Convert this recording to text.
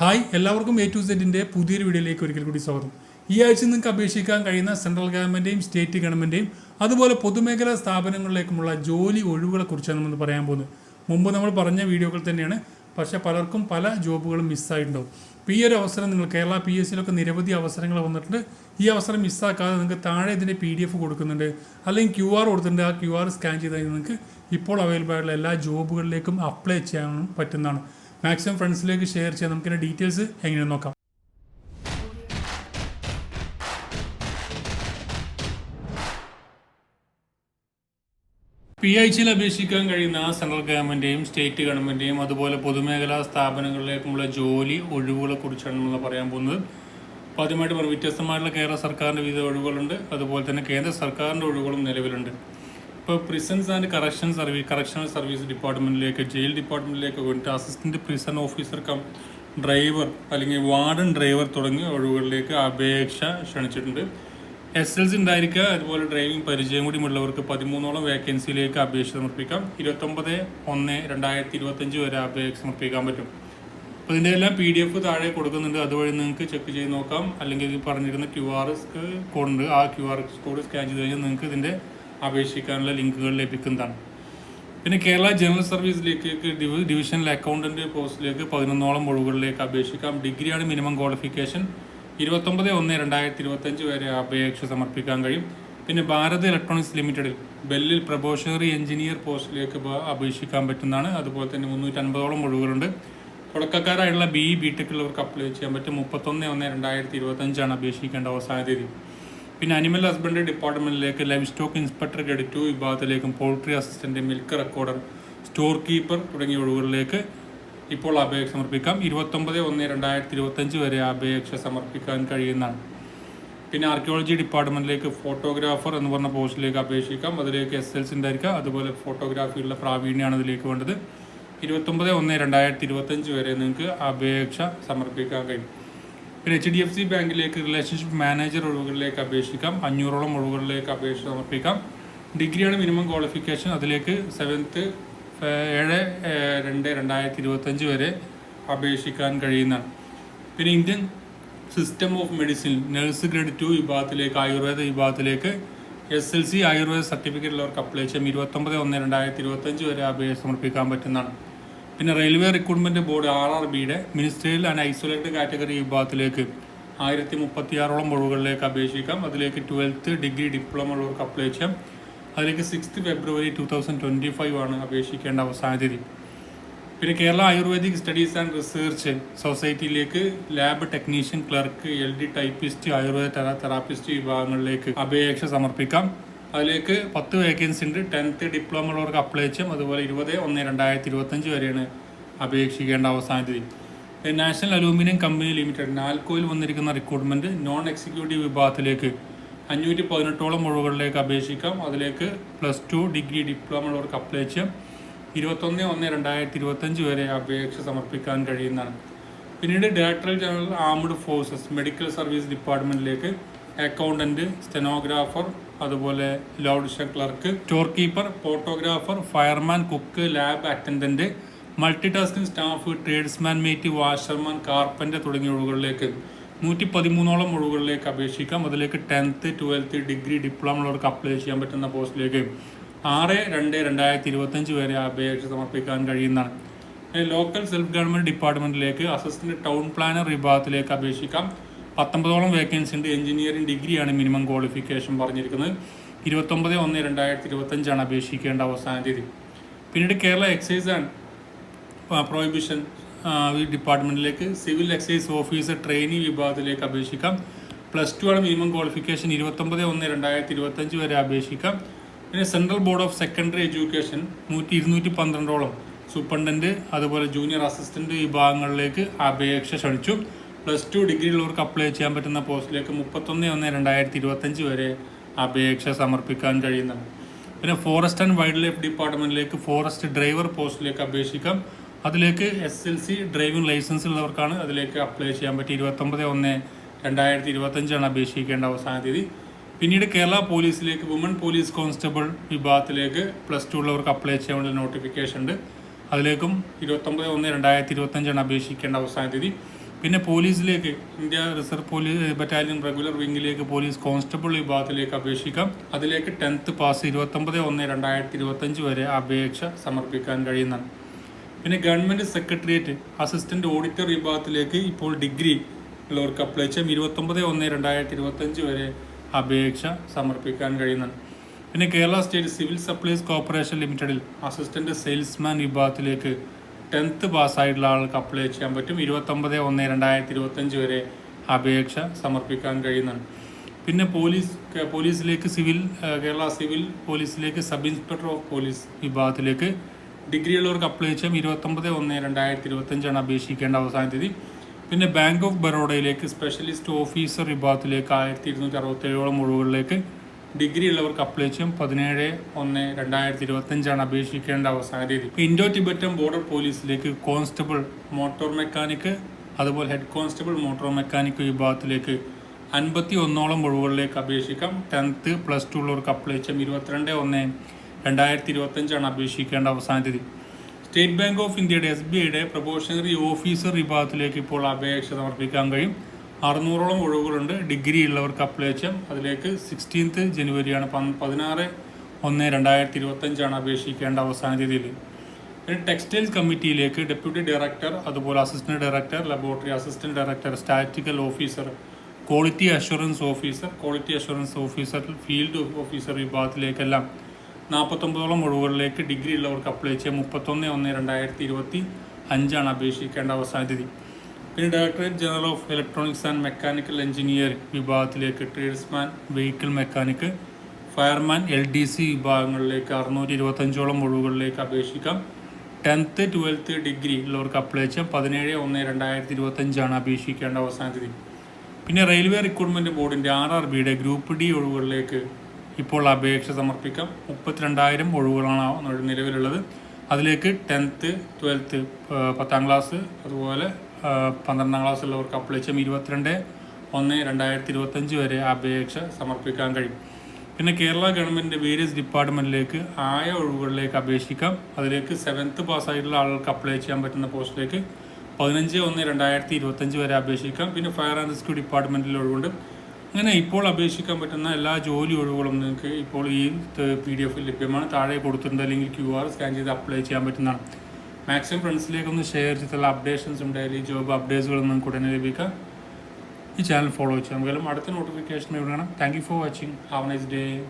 Hi എല്ലാവർക്കും A to സെഡിന്റെ പുതിയൊരു വീഡിയോയിലേക്ക് ഒരിക്കൽ കൂടി സ്വാഗതം. ഈ ആഴ്ച നിങ്ങൾക്ക് അപേക്ഷിക്കാൻ കഴിയുന്ന സെൻട്രൽ ഗവൺമെന്റെയും സ്റ്റേറ്റ് ഗവൺമെന്റെയും അതുപോലെ പൊതുമേഖലാ സ്ഥാപനങ്ങളിലേക്കുമുള്ള ജോലി ഒഴിവുകളെ കുറിച്ചാണ് നമ്മൾ പറയാൻ പോകുന്നത്. മുമ്പ് നമ്മൾ പറഞ്ഞ വീഡിയോകൾ തന്നെയാണ്. പക്ഷേ പലർക്കും പല ജോബുകളും മിസ്സായിട്ടുണ്ടാവും അപ്പോൾ ഈ ഒരു അവസരം നിങ്ങൾ കേരള പി എസ് സിയിലൊക്കെ നിരവധി അവസരങ്ങൾ വന്നിട്ടുണ്ട്. ഈ അവസരം മിസ്സാക്കാതെ നിങ്ങൾക്ക് താഴെ ഇതിന്റെ പി ഡി എഫ് കൊടുക്കുന്നുണ്ട്. അല്ലെങ്കിൽ ക്യു ആർ കൊടുത്തിട്ടുണ്ട്. ആ ക്യു ആർ സ്കാൻ ചെയ്ത് നിങ്ങൾക്ക് ഇപ്പോൾ അവൈലബിൾ ആയിട്ടുള്ള എല്ലാ ജോബുകളിലേക്കും അപ്ലൈ ചെയ്യാനും പറ്റുന്നതാണ്. മാക്സിമം ഫ്രണ്ട്സിലേക്ക് ഷെയർ ചെയ്യാം. നമുക്കിതിന്റെ ഡീറ്റെയിൽസ് എങ്ങനെ നോക്കാം. പി ആഴ്ചയിൽ അപേക്ഷിക്കാൻ കഴിയുന്ന സെൻട്രൽ ഗവൺമെന്റെയും സ്റ്റേറ്റ് ഗവൺമെന്റെയും അതുപോലെ പൊതുമേഖലാ സ്ഥാപനങ്ങളിലേക്കുമുള്ള ജോലി ഒഴിവുകളെ കുറിച്ചാണ് നമ്മൾ പറയാൻ പോകുന്നത്. അപ്പോൾ ആദ്യമായിട്ട് വ്യത്യസ്തമായിട്ടുള്ള കേരള സർക്കാരിന്റെ വിവിധ ഒഴിവുകളുണ്ട്. അതുപോലെ തന്നെ കേന്ദ്ര സർക്കാരിന്റെ ഒഴിവുകളും നിലവിലുണ്ട്. ഇപ്പോൾ prisons and correction service correctional service ഡിപ്പാർട്ട്മെന്റിലേക്ക് jail ഡിപ്പാർട്ട്മെന്റിലേക്ക് വേണ്ടിയിട്ട് assistant prison officer cum driver അല്ലെങ്കിൽ വാർഡൻ ഡ്രൈവർ തുടങ്ങിയ ഒഴിവുകളിലേക്ക് അപേക്ഷ ക്ഷണിച്ചിട്ടുണ്ട്. എസ് എൽ സി ഉണ്ടായിരിക്കുക അതുപോലെ ഡ്രൈവിംഗ് പരിചയം കൂടി ഉള്ളവർക്ക് പതിമൂന്നോളം വേക്കൻസിയിലേക്ക് അപേക്ഷ സമർപ്പിക്കാം. ഇരുപത്തൊമ്പത് ഒന്ന് രണ്ടായിരത്തി ഇരുപത്തഞ്ച് വരെ അപേക്ഷ സമർപ്പിക്കാൻ പറ്റും. അപ്പോൾ ഇതിന്റെ എല്ലാം പി ഡി എഫ് താഴെ കൊടുക്കുന്നുണ്ട്. അതുവഴി നിങ്ങൾക്ക് ചെക്ക് ചെയ്ത് നോക്കാം. അല്ലെങ്കിൽ പറഞ്ഞിരുന്ന ക്യു ആർ കോഡ് ഉണ്ട്. ആ ക്യു ആർ കോഡ് സ്കാൻ ചെയ്ത് കഴിഞ്ഞാൽ നിങ്ങൾക്ക് ഇതിന്റെ അപേക്ഷിക്കാനുള്ള ലിങ്കുകൾ ലഭിക്കുന്നതാണ്. പിന്നെ കേരള ജനറൽ സർവീസിലേക്ക് ഡിവി- ഡിവിഷണൽ അക്കൗണ്ടന്റ് പോസ്റ്റിലേക്ക് പതിനൊന്നോളം ഒഴിവുകളിലേക്ക് അപേക്ഷിക്കാം. ഡിഗ്രിയാണ് മിനിമം ക്വാളിഫിക്കേഷൻ. ഇരുപത്തൊമ്പത് ഒന്ന് രണ്ടായിരത്തി ഇരുപത്തഞ്ച് വരെ അപേക്ഷ സമർപ്പിക്കാൻ കഴിയും. പിന്നെ ഭാരത് ഇലക്ട്രോണിക്സ് ലിമിറ്റഡിൽ ബെല്ലിൽ പ്രൊബോഷണറി എഞ്ചിനീയർ പോസ്റ്റിലേക്ക് അപേക്ഷിക്കാൻ പറ്റുന്നതാണ്. അതുപോലെ തന്നെ മുന്നൂറ്റി അൻപതോളം ഒഴിവുകളുണ്ട്. തുടക്കക്കാരായുള്ള ബി ബി ടെക്കിലുള്ളവർക്ക് അപ്ലൈ ചെയ്യാൻ പറ്റും. മുപ്പത്തൊന്ന് ഒന്ന് രണ്ടായിരത്തി ഇരുപത്തഞ്ചാണ് അപേക്ഷിക്കേണ്ട അവസാന തീയതി. പിന്നെ അനിമൽ ഹസ്ബൻഡറി ഡിപ്പാർട്ട്മെന്റിലേക്ക് livestock inspector credit വിഭാഗത്തിലേക്കും poultry assistant milk recorder store keeper തുടങ്ങിയ ഒഴിവുകളിലേക്ക് ഇപ്പോൾ അപേക്ഷ സമർപ്പിക്കാം. ഇരുപത്തൊമ്പത് ഒന്ന് രണ്ടായിരത്തി ഇരുപത്തഞ്ച് വരെ അപേക്ഷ സമർപ്പിക്കാൻ കഴിയുന്നതാണ്. പിന്നെ ആർക്കിയോളജി ഡിപ്പാർട്ട്മെന്റിലേക്ക് ഫോട്ടോഗ്രാഫർ എന്ന് പറഞ്ഞ പോസ്റ്റിലേക്ക് അപേക്ഷിക്കാം. അതിലേക്ക് എസ് എൽ സി ഉണ്ടായിരിക്കാം. അതുപോലെ ഫോട്ടോഗ്രാഫിയുള്ള പ്രാവീണ്യമാണ് അതിലേക്ക് വേണ്ടത്. ഇരുപത്തൊമ്പത് ഒന്ന് രണ്ടായിരത്തി ഇരുപത്തഞ്ച് വരെ നിങ്ങൾക്ക് അപേക്ഷ സമർപ്പിക്കാൻ കഴിയും. പിന്നെ എച്ച് ഡി എഫ് സി ബാങ്കിലേക്ക് റിലേഷൻഷിപ്പ് മാനേജർ ഒഴിവുകളിലേക്ക് അപേക്ഷിക്കാം. അഞ്ഞൂറോളം ഒഴിവുകളിലേക്ക് അപേക്ഷ സമർപ്പിക്കാം. ഡിഗ്രിയാണ് മിനിമം ക്വാളിഫിക്കേഷൻ അതിലേക്ക് സെവൻത്ത് ഏഴ് രണ്ട് രണ്ടായിരത്തി ഇരുപത്തഞ്ച് വരെ അപേക്ഷിക്കാൻ കഴിയുന്നതാണ്. പിന്നെ Indian system of medicine nurse grade two വിഭാഗത്തിലേക്ക് ആയുർവേദ വിഭാഗത്തിലേക്ക് S L C Ayurveda certificate ഉള്ളവർക്ക് അപ്ലൈ ചെയ്യാം. ഇരുപത്തൊമ്പത് ഒന്ന് രണ്ടായിരത്തി ഇരുപത്തഞ്ച് വരെ അപേക്ഷ സമർപ്പിക്കാൻ പറ്റുന്നതാണ്. പിന്നെ railway recruitment board R R ബിയുടെ മിനിസ്ട്രിയൽ ആൻഡ് ഐസൊലേറ്റഡ് കാറ്റഗറി വിഭാഗത്തിലേക്ക് ആയിരത്തി മുപ്പത്തിയാറോളം ഒഴിവുകളിലേക്ക് അപേക്ഷിക്കാം. അതിലേക്ക് ട്വൽത്ത് ഡിഗ്രി ഡിപ്ലോമ ഉള്ളവർക്ക് അപ്ലൈ ചെയ്യാം. അതിലേക്ക് sixth February two thousand twenty five ആണ് അപേക്ഷിക്കേണ്ട അവസാന തീയതി. പിന്നെ Kerala Ayurvedic studies and research സൊസൈറ്റിയിലേക്ക് lab technician clerk L D typist Ayurveda therapist വിഭാഗങ്ങളിലേക്ക് അപേക്ഷ സമർപ്പിക്കാം. അതിലേക്ക് പത്ത് വേക്കൻസി ഉണ്ട്. ടെൻത്ത് ഡിപ്ലോമ ഉള്ളവർക്ക് അപ്ലൈ ചെയ്യാം. അതുപോലെ ഇരുപത് ഒന്ന് രണ്ടായിരത്തി ഇരുപത്തഞ്ച് വരെയാണ് അപേക്ഷിക്കേണ്ട അവസാന തീയതി. നാഷണൽ അലൂമിനിയം കമ്പനി ലിമിറ്റഡ് നാൽക്കോയിൽ വന്നിരിക്കുന്ന റിക്രൂട്ട്മെന്റ് നോൺ എക്സിക്യൂട്ടീവ് വിഭാഗത്തിലേക്ക് അഞ്ഞൂറ്റി പതിനെട്ടോളം ഒഴിവുകളിലേക്ക് അപേക്ഷിക്കാം. അതിലേക്ക് പ്ലസ് ടു ഡിഗ്രി ഡിപ്ലോമ ഉള്ളവർക്ക് അപ്ലൈ ചെയ്യാം. ഇരുപത്തൊന്ന് ഒന്ന് രണ്ടായിരത്തി ഇരുപത്തഞ്ച് വരെ അപേക്ഷ സമർപ്പിക്കാൻ കഴിയുന്നതാണ്. പിന്നീട് director general armed forces medical service ഡിപ്പാർട്ട്മെന്റിലേക്ക് accountant stenographer അതുപോലെ loud clerk store keeper photographer fireman cook lab attendant multi tasking staff tradesman mate washerman carpenter തുടങ്ങിയ ഒഴിവുകളിലേക്ക് നൂറ്റി പതിമൂന്നോളം ഒഴിവുകളിലേക്ക് അപേക്ഷിക്കാം. അതിലേക്ക് ടെൻത്ത് ട്വൽത്ത് ഡിഗ്രി ഡിപ്ലോമ ഉള്ളവർക്ക് അപ്ലൈ ചെയ്യാൻ പറ്റുന്ന പോസ്റ്റിലേക്ക് ആറ് രണ്ട് രണ്ടായിരത്തി ഇരുപത്തഞ്ച് വരെ അപേക്ഷ സമർപ്പിക്കാൻ കഴിയുന്നതാണ്. ലോക്കൽ സെൽഫ് ഗവൺമെന്റ് ഡിപ്പാർട്ട്മെന്റിലേക്ക് അസിസ്റ്റന്റ് ടൗൺ പ്ലാനർ വിഭാഗത്തിലേക്ക് അപേക്ഷിക്കാം. പത്തൊമ്പതോളം വേക്കൻസി ഉണ്ട്. എഞ്ചിനീയറിംഗ് ഡിഗ്രിയാണ് മിനിമം ക്വാളിഫിക്കേഷൻ പറഞ്ഞിരിക്കുന്നത്. ഇരുപത്തൊമ്പത് ഒന്ന് രണ്ടായിരത്തി ഇരുപത്തഞ്ചാണ് അപേക്ഷിക്കേണ്ട അവസാന തീയതി. പിന്നീട് കേരള എക്സൈസ് ആൻഡ് പ്രോഹിബിഷൻ ഡിപ്പാർട്ട്മെന്റിലേക്ക് സിവിൽ എക്സൈസ് ഓഫീസർ ട്രെയിനി വിഭാഗത്തിലേക്ക് അപേക്ഷിക്കാം. പ്ലസ് ടു ആണ് മിനിമം ക്വാളിഫിക്കേഷൻ ഇരുപത്തൊമ്പത് ഒന്ന് രണ്ടായിരത്തി ഇരുപത്തഞ്ച് വരെ അപേക്ഷിക്കാം. പിന്നെ central board of secondary education നൂറ്റി ഇരുന്നൂറ്റി പന്ത്രണ്ടോളം സൂപ്രണ്ടന്റ് അതുപോലെ ജൂനിയർ അസിസ്റ്റന്റ് വിഭാഗങ്ങളിലേക്ക് അപേക്ഷ ക്ഷണിച്ചു. പ്ലസ് ടു ഡിഗ്രി ഉള്ളവർക്ക് അപ്ലൈ ചെയ്യാൻ പറ്റുന്ന പോസ്റ്റിലേക്ക് മുപ്പത്തൊന്ന് ഒന്ന് രണ്ടായിരത്തി ഇരുപത്തഞ്ച് വരെ അപേക്ഷ സമർപ്പിക്കാൻ കഴിയുന്നതാണ്. പിന്നെ ഫോറസ്റ്റ് ആൻഡ് വൈൽഡ് ലൈഫ് ഡിപ്പാർട്ട്മെന്റിലേക്ക് ഫോറസ്റ്റ് ഡ്രൈവർ പോസ്റ്റിലേക്ക് അപേക്ഷിക്കാം. അതിലേക്ക് S L C driving licence ഉള്ളവർക്കാണ് അതിലേക്ക് അപ്ലൈ ചെയ്യാൻ പറ്റി ഇരുപത്തൊമ്പത് ഒന്ന് രണ്ടായിരത്തി ഇരുപത്തഞ്ചാണ് അപേക്ഷിക്കേണ്ട അവസാന തീയതി. പിന്നീട് കേരള പോലീസിലേക്ക് വുമൺ പോലീസ് കോൺസ്റ്റബിൾ വിഭാഗത്തിലേക്ക് പ്ലസ് ടു ഉള്ളവർക്ക് അപ്ലൈ ചെയ്യാനുള്ള നോട്ടിഫിക്കേഷൻ ഉണ്ട് അതിലേക്കും ഇരുപത്തൊമ്പത് ഒന്ന് രണ്ടായിരത്തി ഇരുപത്തഞ്ചാണ് അപേക്ഷിക്കേണ്ട അവസാന തീയതി. പിന്നെ പോലീസിലേക്ക് India reserve police battalion regular വിങ്ങിലേക്ക് police constable വിഭാഗത്തിലേക്ക് അപേക്ഷിക്കാം. അതിലേക്ക് ടെൻത്ത് പാസ് ഇരുപത്തൊമ്പത് ഒന്ന് രണ്ടായിരത്തി ഇരുപത്തഞ്ച് വരെ അപേക്ഷ സമർപ്പിക്കാൻ കഴിയുന്നതാണ്. പിന്നെ ഗവൺമെന്റ് സെക്രട്ടേറിയറ്റ് അസിസ്റ്റന്റ് ഓഡിറ്റർ വിഭാഗത്തിലേക്ക് ഇപ്പോൾ ഡിഗ്രി ഉള്ളവർക്ക് അപ്ലൈ ചെയ്യാം. ഇരുപത്തൊമ്പത് ഒന്ന് രണ്ടായിരത്തി ഇരുപത്തഞ്ച് വരെ അപേക്ഷ സമർപ്പിക്കാൻ കഴിയുന്നതാണ്. പിന്നെ Kerala state civil supplies corporation ലിമിറ്റഡിൽ അസിസ്റ്റന്റ് സെയിൽസ്മാൻ വിഭാഗത്തിലേക്ക് ടെൻത്ത് പാസ്സായിട്ടുള്ള ആൾക്ക് അപ്ലൈ ചെയ്യാൻ പറ്റും. ഇരുപത്തൊമ്പത് ഒന്ന് രണ്ടായിരത്തി ഇരുപത്തഞ്ച് വരെ അപേക്ഷ സമർപ്പിക്കാൻ കഴിയുന്നതാണ്. പിന്നെ പോലീസ് പോലീസിലേക്ക് സിവിൽ കേരള സിവിൽ പോലീസിലേക്ക് സബ് ഇൻസ്പെക്ടർ ഓഫ് പോലീസ് വിഭാഗത്തിലേക്ക് ഡിഗ്രി ഉള്ളവർക്ക് അപ്ലൈ ചെയ്യാം. ഇരുപത്തൊമ്പത് ഒന്ന് രണ്ടായിരത്തി ഇരുപത്തഞ്ചാണ് അപേക്ഷിക്കേണ്ട അവസാന തീയതി. പിന്നെ ബാങ്ക് ഓഫ് ബറോഡയിലേക്ക് സ്പെഷ്യലിസ്റ്റ് ഓഫീസർ വിഭാഗത്തിലേക്ക് ആയിരത്തി ഇരുന്നൂറ്റി അറുപത്തേഴോളം ഒഴിവുകളിലേക്ക് ഡിഗ്രി ഉള്ളവർക്ക് അപ്ലൈ ചെയ്യും. പതിനേഴ് ഒന്ന് രണ്ടായിരത്തി ഇരുപത്തഞ്ചാണ് അപേക്ഷിക്കേണ്ട അവസാന തീയതി. ഇൻഡോ ടിബറ്റൻ ബോർഡർ പോലീസിലേക്ക് കോൺസ്റ്റബിൾ മോട്ടോർ മെക്കാനിക് അതുപോലെ ഹെഡ് കോൺസ്റ്റബിൾ മോട്ടോർ മെക്കാനിക് വിഭാഗത്തിലേക്ക് അൻപത്തി ഒന്നോളം ഒഴിവുകളിലേക്ക് അപേക്ഷിക്കാം. ടെൻത്ത് പ്ലസ് ടു ഉള്ളവർക്ക് അപ്ലൈ ചെയ്യാം. ഇരുപത്തിരണ്ട് ഒന്ന് രണ്ടായിരത്തി ഇരുപത്തഞ്ചാണ് അപേക്ഷിക്കേണ്ട അവസാന തീയതി. സ്റ്റേറ്റ് ബാങ്ക് ഓഫ് ഇന്ത്യയുടെ എസ് ബി ഐയുടെ പ്രൊബോഷണറി ഓഫീസർ വിഭാഗത്തിലേക്ക് ഇപ്പോൾ അപേക്ഷ സമർപ്പിക്കാൻ കഴിയും. അറുന്നൂറോളം ഒഴിവുകളുണ്ട്. ഡിഗ്രി ഉള്ളവർക്ക് അപ്ലൈ ചെയ്യാം അതിലേക്ക് സിക്സ്റ്റീൻത്ത് ജനുവരിയാണ് പതിനാറ് ഒന്ന് രണ്ടായിരത്തി ഇരുപത്തഞ്ചാണ് അപേക്ഷിക്കേണ്ട അവസാന തീയതിയിൽ. പിന്നെ ടെക്സ്റ്റൈൽസ് കമ്മിറ്റിയിലേക്ക് ഡെപ്യൂട്ടി ഡയറക്ടർ അതുപോലെ assistant director laboratory assistant director statical officer quality assurance officer quality assurance officer field officer വിഭാഗത്തിലേക്കെല്ലാം നാൽപ്പത്തൊമ്പതോളം ഒഴിവുകളിലേക്ക് ഡിഗ്രി ഉള്ളവർക്ക് അപ്ലൈ ചെയ്യാം മുപ്പത്തൊന്ന് ഒന്ന് രണ്ടായിരത്തി ഇരുപത്തി അഞ്ചാണ് അപേക്ഷിക്കേണ്ട അവസാന തീയതി. പിന്നെ directorate general of electronics and mechanical engineering വിഭാഗത്തിലേക്ക് tradesman vehicle mechanic fireman L D C വിഭാഗങ്ങളിലേക്ക് അറുന്നൂറ്റി ഇരുപത്തഞ്ചോളം ഒഴിവുകളിലേക്ക് അപേക്ഷിക്കാം. ടെൻത്ത് ട്വൽത്ത് ഡിഗ്രി ഉള്ളവർക്ക് അപ്ലൈ ചെയ്യാം. പതിനേഴ് ഒന്ന് രണ്ടായിരത്തി ഇരുപത്തഞ്ചാണ് അപേക്ഷിക്കേണ്ട അവസാന തീയതി പിന്നെ റെയിൽവേ റിക്രൂട്ട്മെന്റ് ബോർഡിന്റെ ആർ ആർ ബിയുടെ ഗ്രൂപ്പ് ഡി ഒഴിവുകളിലേക്ക് ഇപ്പോൾ അപേക്ഷ സമർപ്പിക്കാം. മുപ്പത്തിരണ്ടായിരം ഒഴിവുകളാണ് നിലവിലുള്ളത്. അതിലേക്ക് ടെൻത്ത് ട്വൽത്ത് പത്താം ക്ലാസ് അതുപോലെ പന്ത്രണ്ടാം ക്ലാസ് ഉള്ളവർക്ക് അപ്ലൈ ചെയ്യാം. ഇരുപത്തിരണ്ട് ഒന്ന് രണ്ടായിരത്തി ഇരുപത്തഞ്ച് വരെ അപേക്ഷ സമർപ്പിക്കാൻ കഴിയും. പിന്നെ കേരള ഗവൺമെന്റ് വേരിയസ് ഡിപ്പാർട്ട്മെന്റിലേക്ക് ആയ ഒഴിവുകളിലേക്ക് അപേക്ഷിക്കാം. അതിലേക്ക് സെവൻത്ത് പാസ്സായിട്ടുള്ള ആളുകൾക്ക് അപ്ലൈ ചെയ്യാൻ പറ്റുന്ന പോസ്റ്റിലേക്ക് പതിനഞ്ച് ഒന്ന് രണ്ടായിരത്തി ഇരുപത്തഞ്ച് വരെ അപേക്ഷിക്കാം. പിന്നെ ഫയർ ആൻഡ് റെസ്ക്യൂ ഡിപ്പാർട്ട്മെന്റിൽ ഒഴിവുണ്ട്. അങ്ങനെ ഇപ്പോൾ അപേക്ഷിക്കാൻ പറ്റുന്ന എല്ലാ ജോലി ഒഴിവുകളും നിങ്ങൾക്ക് ഇപ്പോൾ ഈ പി ഡി എഫിൽ ലഭ്യമാണ്. താഴെ കൊടുത്തിട്ടുണ്ട്. അല്ലെങ്കിൽ ക്യു ആർ സ്കാൻ ചെയ്ത് അപ്ലൈ ചെയ്യാൻ പറ്റുന്നതാണ്. മാക്സിമം ഫ്രണ്ട്സിലേക്കൊന്ന് ഷെയർ ചെയ്തിട്ടുള്ള അപ്ഡേഷൻസും ഡെയിലി ജോബ് അപ്ഡേറ്റ്സുകളും നിങ്ങൾക്ക് ഉടനെ ലഭിക്കാം. ഈ ചാനൽ ഫോളോ ചെയ്യാം. നമുക്കെല്ലാം അടുത്ത നോട്ടിഫിക്കേഷൻ കാണാം. Thank you for watching have nice day